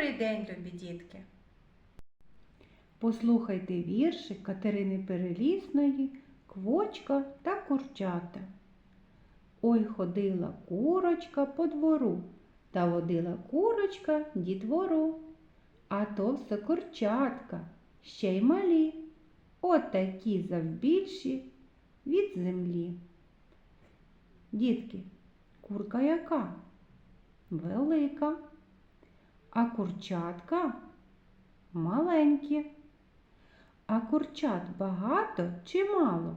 Добрий день, любі дітки! Послухайте вірші Катерини Перелісної, Квочка та курчата. Ой ходила курочка по двору, та водила курочка дітвору. А то все курчатка, ще й малі, от такі завбільші від землі. Дітки, курка яка? Велика, а курчатка маленькі. А курчат багато чи мало?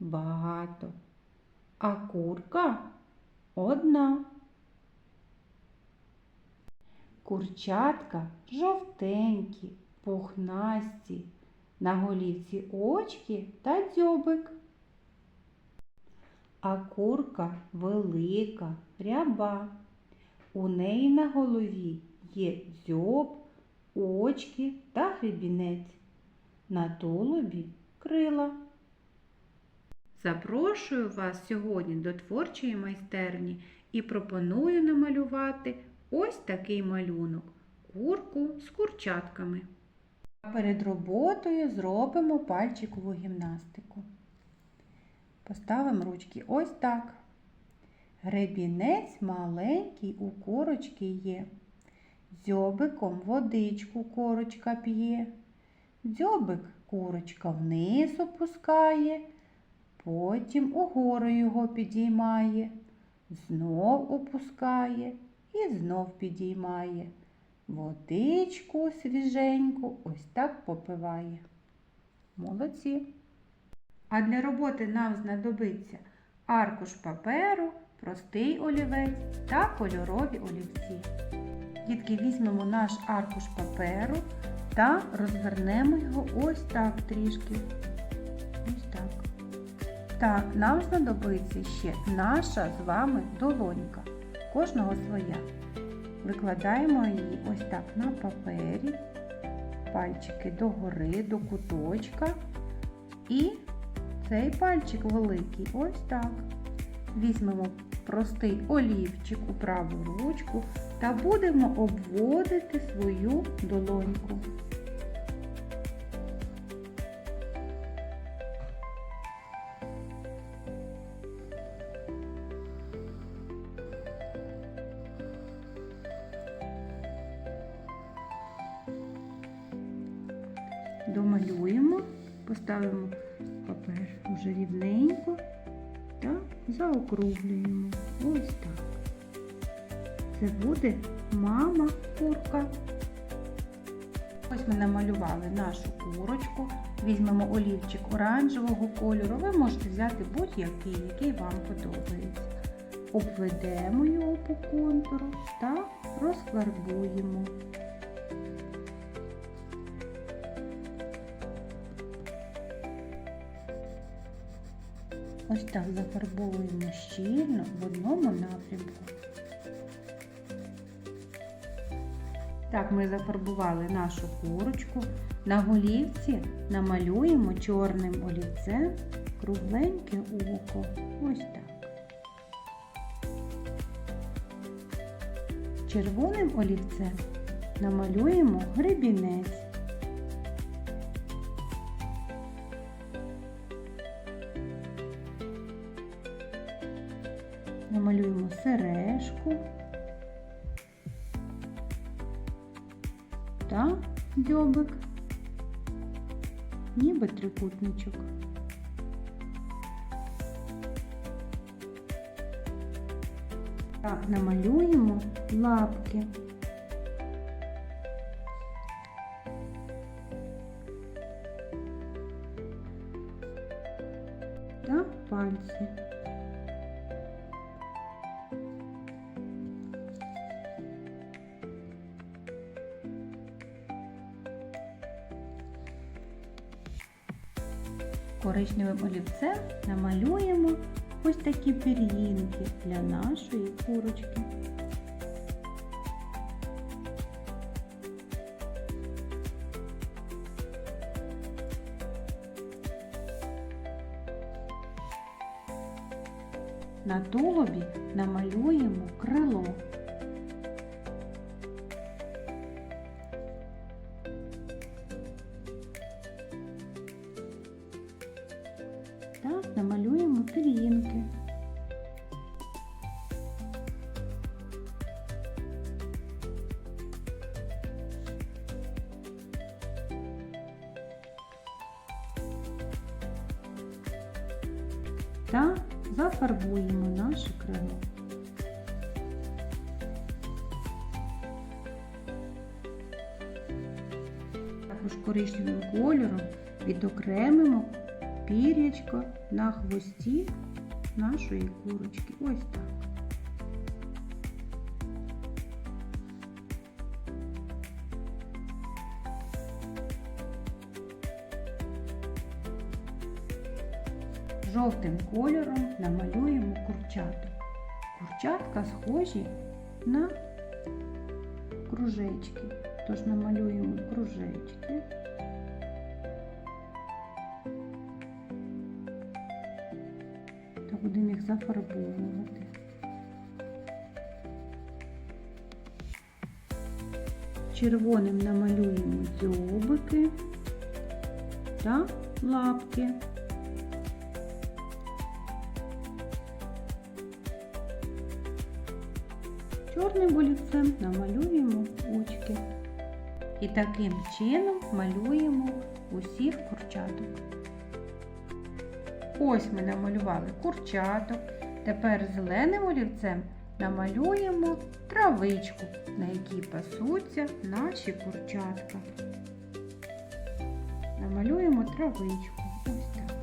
Багато. А курка одна. Курчатка жовтенькі, пухнасті, на голівці очки та дзьобик. А курка велика, ряба. У неї на голові є дзьоб, очки та гребінець. На тулубі крила. Запрошую вас сьогодні до творчої майстерні і пропоную намалювати ось такий малюнок курку з курчатками. Перед роботою зробимо пальчикову гімнастику. Поставимо ручки ось так. Гребінець маленький у корочки є. Дзьобиком водичку корочка п'є. Дзьобик курочка вниз опускає, потім угору його підіймає, знов опускає і знов підіймає. Водичку свіженьку ось так попиває. Молодці. А для роботи нам знадобиться аркуш паперу, простий олівець та кольорові олівці. Дітки, візьмемо наш аркуш паперу та розвернемо його ось так трішки. Ось так. Та нам знадобиться ще наша з вами долонька. Кожного своя. Викладаємо її ось так на папері, пальчики догори, до куточка. І цей пальчик великий ось так. Візьмемо простий олівчик у праву ручку та будемо обводити свою долоньку. Домалюємо, поставимо папер уже рівненько та заокруглюємо. Ось так. Це буде мама курка. Ось ми намалювали нашу курочку. Візьмемо олівчик оранжевого кольору. Ви можете взяти будь-який, який вам подобається. Обведемо його по контуру та розфарбуємо. Ось так зафарбовуємо щільно в одному напрямку. Так, ми зафарбували нашу курочку. На голівці намалюємо чорним олівцем кругленьке око. Ось так. Червоним олівцем намалюємо гребінець. Намалюємо сережку та дзьобик, ніби трикутничок. Та намалюємо лапки. Та пальці. Коричневим олівцем намалюємо ось такі пір'їнки для нашої курочки. На тулубі намалюємо крило. Пір'їнки. Та зафарбуємо наше крило. Також коричневим кольором відокремимо пір'ячко на хвості нашої курочки. Ось так. Жовтим кольором намалюємо курчаток. Курчатка схожі на кружечки. Тож намалюємо кружечки. Будемо їх зафарбовувати. Червоним намалюємо дзьобики та лапки. Чорним олівцем намалюємо очки. І таким чином малюємо усіх курчаток. Ось ми намалювали курчаток. Тепер зеленим олівцем намалюємо травичку, на якій пасуться наші курчатка. Намалюємо травичку. Ось так.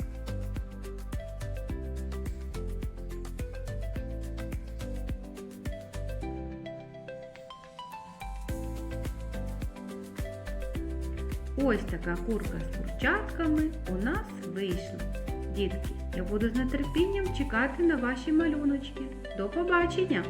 Ось така курка з курчатками у нас вийшла. Дітки, я буду з нетерпінням чекати на ваші малюночки. До побачення!